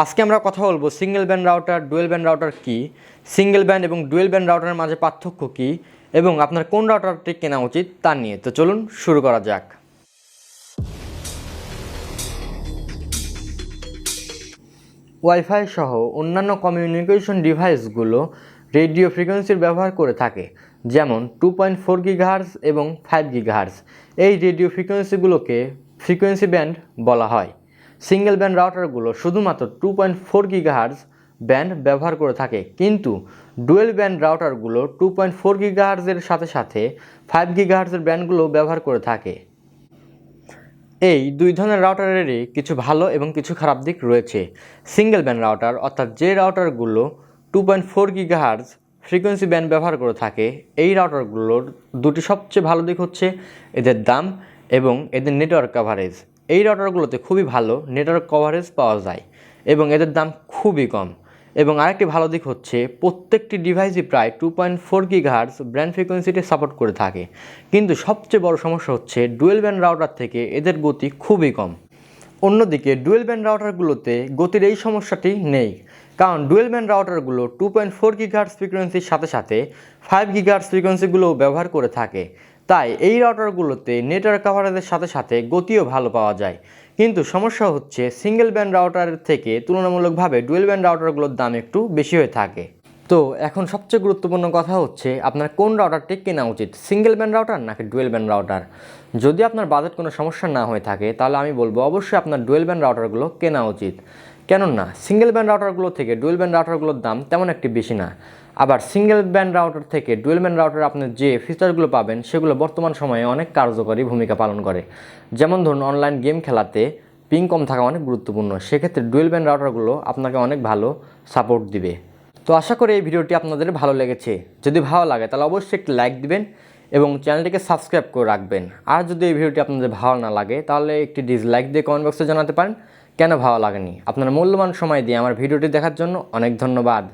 আজকে আমরা কথা বলব single band router dual band router কি? সিঙ্গেল ব্যান্ড এবং ডুয়েল ব্যান্ড রাউটারের মাঝে পার্থক্য কি? এবং আপনার কোন রাউটারটি কেনা উচিত তা নিয়ে। তো চলুন শুরু করা যাক। ওয়াইফাই সহ অন্যান্য কমিউনিকেশন ডিভাইসগুলো রেডিও ফ্রিকোয়েন্সির ব্যবহার করে থাকে, যেমন টু পয়েন্ট ফোর গিগাহার্স এবং ফাইভ গিগাহার্স এই রেডিও ফ্রিকোয়েন্সিগুলোকে ফ্রিকোয়েন্সি ব্যান্ড বলা হয়। সিঙ্গেল ব্যান্ড রাউটারগুলো শুধুমাত্র two point four gigahertz band ব্যবহার করে থাকে। কিন্তু ডুয়েল ব্যান্ড রাউটারগুলো টু পয়েন্ট ফোর গিগাহার্সের সাথে সাথে ফাইভ গিগাহার্সের ব্যান্ডগুলো ব্যবহার করে থাকে। এই দুই ধরনের রাউটারেরই কিছু ভালো এবং কিছু খারাপ দিক রয়েছে। সিঙ্গেল ব্যান্ড রাউটার অর্থাৎ যে রাউটারগুলো two point four gigahertz frequency band ব্যবহার করে থাকে, এই রাউটারগুলোর দুটি সবচেয়ে ভালো দিক হচ্ছে এদের দাম এবং এদের নেটওয়ার্ক কভারেজ এই রাউটারগুলোতে খুবই ভালো নেটওয়ার্ক কভারেজ পাওয়া যায় এবং এদের দাম খুবই কম। এবং আরেকটি ভালো দিক হচ্ছে প্রত্যেকটি ডিভাইসই প্রায় two point four gigahertz brand ফ্রিকোয়েন্সিটি support করে থাকে। কিন্তু সবচেয়ে বড় সমস্যা হচ্ছে ডুয়েল ব্যান্ড রাউটার থেকে এদের গতি খুবই কম। অন্যদিকে ডুয়েল ব্যান্ড রাউটারগুলোতে গতির এই সমস্যাটি নেই। কারণ ডুয়েল ব্যান্ড রাউটারগুলো টু পয়েন্ট ফোর গিগাহার্স ফ্রিকোয়েন্সির সাথে সাথে ফাইভ গিগাহার্স ফ্রিকোয়েন্সিগুলোও ব্যবহার করে থাকে। তাই এই রাউটারগুলোতে নেটওয়ার্ক কাভারেজের সাথে সাথে গতিও ভালো পাওয়া যায়। কিন্তু সমস্যা হচ্ছে সিঙ্গেল ব্যান্ড রাউটারের থেকে তুলনামূলকভাবে ডুয়েল ব্যান্ড রাউটারগুলোর দাম একটু বেশি হয়ে থাকে। তো এখন সবচেয়ে গুরুত্বপূর্ণ কথা হচ্ছে, আপনার কোন রাউটারটি কেনা উচিত সিঙ্গেল ব্যান্ড রাউটার নাকি ডুয়েল ব্যান্ড রাউটার যদি আপনার বাজেট কোনো সমস্যা না হয়ে থাকে, তাহলে আমি বলব, অবশ্যই আপনার ডুয়েল ব্যান্ড রাউটারগুলো কেনা উচিত। কেননা সিঙ্গেল ব্যান্ড রাউটারগুলো থেকে ডুয়েল ব্যান্ড রাউটারগুলোর দাম তেমন একটি বেশি না। আবার সিঙ্গেল ব্যান্ড রাউটার থেকে ডুয়েল ব্যান্ড রাউটার আপনি যে ফিচারগুলো পাবেন, সেগুলো বর্তমান সময়ে অনেক কার্যকরী ভূমিকা পালন করে। যেমন ধরুন অনলাইন গেম খেলাতে পিং কম থাকা অনেক গুরুত্বপূর্ণ। সেক্ষেত্রে ডুয়েল ব্যান্ড রাউটারগুলো আপনাকে অনেক ভালো সাপোর্ট দিবে। তো আশা করি এই ভিডিওটি আপনাদের ভালো লেগেছে। যদি ভালো লাগে, তাহলে অবশ্যই একটি লাইক দিবেন এবং চ্যানেলটিকে সাবস্ক্রাইব করে রাখবেন। আর যদি এই ভিডিওটি আপনাদের ভালো না লাগে, তাহলে একটি ডিসলাইক দিয়ে কমেন্ট বক্সে জানাতে পারেন। কেন ভালো লাগেনি? আপনার মূল্যবান সময় দিয়ে আমার ভিডিওটি দেখার জন্য অনেক ধন্যবাদ।